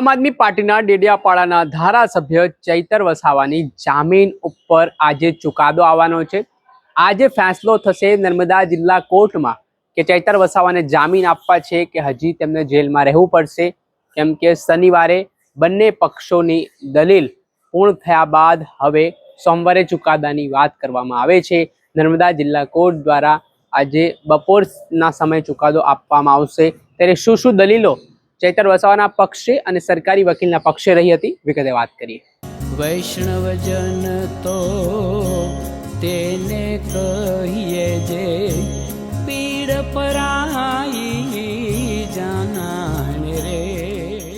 આમ આદમી પાર્ટીના ડેડિયાપાડાના ધારાસભ્ય ચૈતર વસાવાની જામીન ઉપર આજે ચુકાદો આવવાનો છે. આજે ફેંસલો થશે નર્મદા જિલ્લા કોર્ટમાં કે ચૈતર વસાવાને જામીન આપવા છે કે હજી તેમને જેલમાં રહેવું પડશે. કેમ કે શનિવારે બંને પક્ષોની દલીલ પૂર્ણ થયા બાદ હવે સોમવારે ચુકાદાની વાત કરવામાં આવે છે. નર્મદા જિલ્લા કોર્ટ દ્વારા આજે બપોરના સમયે ચુકાદો આપવામાં આવશે. ત્યારે શું શું દલીલો ચૈતર વસાવાના પક્ષે અને સરકારી વકીલના પક્ષે રહી હતી. વિગતે વાત કરીએ. વૈષ્ણવજન તો તેને કહીએ જે પીડ પરાઈ જાનાને રે.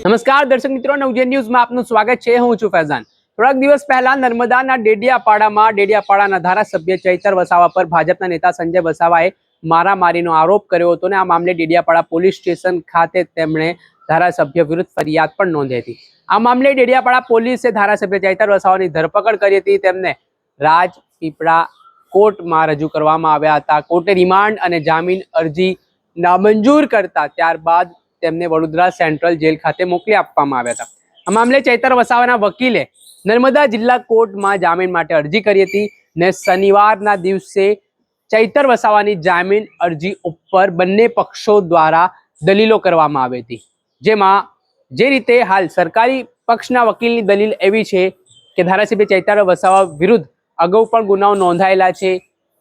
નમસ્કાર દર્શક મિત્રો નવજે ન્યૂઝમાં આપનું સ્વાગત છે. હું છું ફૈઝાન. થોડાક દિવસ પહેલા નર્મદાના ડેડિયાપાડામાં ડેડિયાપાડાના ધારાસભ્ય ચૈતર વસાવા પર ભાજપના નેતા સંજય વસાવાએ મારામારીનો આરોપ કર્યો હતો અને આ મામલે ડેડિયાપાડા પોલીસ સ્ટેશન ખાતે તેમણે ધારાસભ્ય વિરુદ્ધ ફરિયાદ પણ નોંધી હતી. આ મામલે ડેડિયાપાડા પોલીસે ધારાસભ્ય ચૈતર વસાવાની ધરપકડ કરી હતી. તેમને રાજપીપળા કોર્ટમાં રજૂ કરવામાં આવ્યા હતા. કોર્ટે રિમાન્ડ અને જામીન અરજી નામંજૂર કરતા ત્યારબાદ તેમને વડોદરા સેન્ટ્રલ જેલ ખાતે મોકલી આપવામાં આવ્યા હતા. આ મામલે ચૈતર વસાવાના વકીલે નર્મદા જિલ્લા કોર્ટમાં જામીન માટે અરજી કરી હતી ને શનિવારના દિવસે ચૈતર વસાવાની જામીન અરજી ઉપર બંને પક્ષો દ્વારા દલીલો કરવામાં આવી હતી. જેમાં જે રીતે હાલ સરકારી પક્ષના વકીલની દલીલ એવી છે કે ધારાસભ્ય ચૈતર વસાવા વિરુદ્ધ અગાઉ પણ ગુનાઓ નોંધાયેલા છે.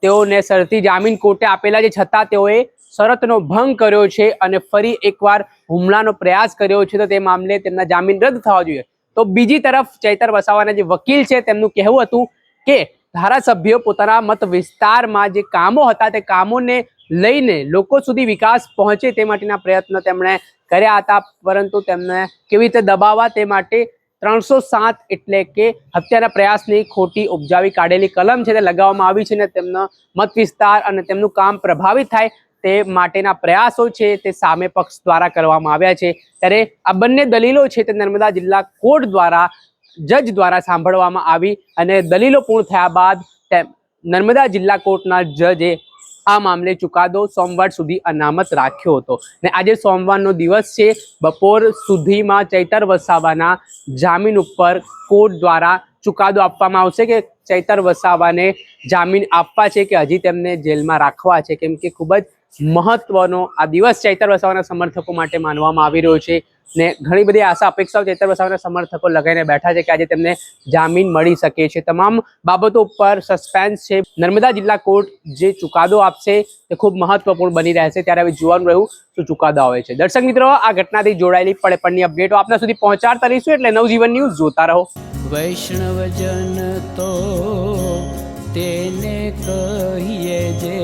તેઓને શરતી જામીન કોર્ટે આપેલા છે, છતાં તેઓએ શરતનો ભંગ કર્યો છે અને ફરી એકવાર હુમલાનો પ્રયાસ કર્યો છે. તો તે મામલે તેમના જામીન રદ થવા જોઈએ. તો બીજી તરફ ચૈતર વસાવાના જે વકીલ છે, તેમનું કહેવું હતું કે ધારાસભ્યો પોતાના મત વિસ્તારમાં જે કામો હતા તે કામોને લઈને લોકો સુધી વિકાસ પહોંચે તે માટેના પ્રયત્ન તેમણે કર્યા હતા. પરંતુ તેમને કેવી રીતે દબાવવા તે માટે ત્રણસો સાત એટલે કે હત્યાના પ્રયાસની ખોટી ઉપજાવી કાઢેલી કલમ છે તે લગાવવામાં આવી છે ને તેમનો મત વિસ્તાર અને તેમનું કામ પ્રભાવિત થાય તે માટેના પ્રયાસો છે તે સામે પક્ષ દ્વારા કરવામાં આવ્યા છે. ત્યારે આ બંને દલીલો છે તે નર્મદા જિલ્લા કોર્ટ દ્વારા જજ દ્વારા સાંભળવામાં આવી અને દલીલો પૂર્ણ થયા બાદ નર્મદા જિલ્લા કોર્ટના જજે આ મામલે ચુકાદો સોમવાર સુધી અનામત રાખ્યો હતો. ને આજે સોમવારનો દિવસ છે. બપોર સુધીમાં ચૈતર વસાવાના જામીન ઉપર કોર્ટ દ્વારા ચુકાદો આપવામાં આવશે કે ચૈતર વસાવાને જામીન આપવા છે કે હજી તેમને જેલમાં રાખવા છે? કેમ કે ખૂબ જ મહત્વનો આ દિવસ ચૈતર વસાવાના સમર્થકો માટે માનવામાં આવી રહ્યો છે. ને ઘણી બધી આશા, અપેક્ષાઓ ચેતર વસાવાના સમર્થકો લગાઈને બેઠા છે કે આજે તેમને જામીન મળી શકે છે. તમામ બાબતો ઉપર સસ્પેન્સ છે. નર્મદા જિલ્લા કોર્ટ જે ચુકાદો આપશે તે ખૂબ મહત્વપૂર્ણ બની રહેશે. ત્યારે હવે જોવાનું રહ્યું શું ચુકાદો આવે છે. દર્શક મિત્રો, આ ઘટનાથી જોડાયેલી પડે પડની અપડેટો આપના સુધી પહોંચાડતા રહીશું એટલે નવજીવન ન્યૂઝ જોતા રહો. વૈષ્ણવજન તો તેને કહીએ જે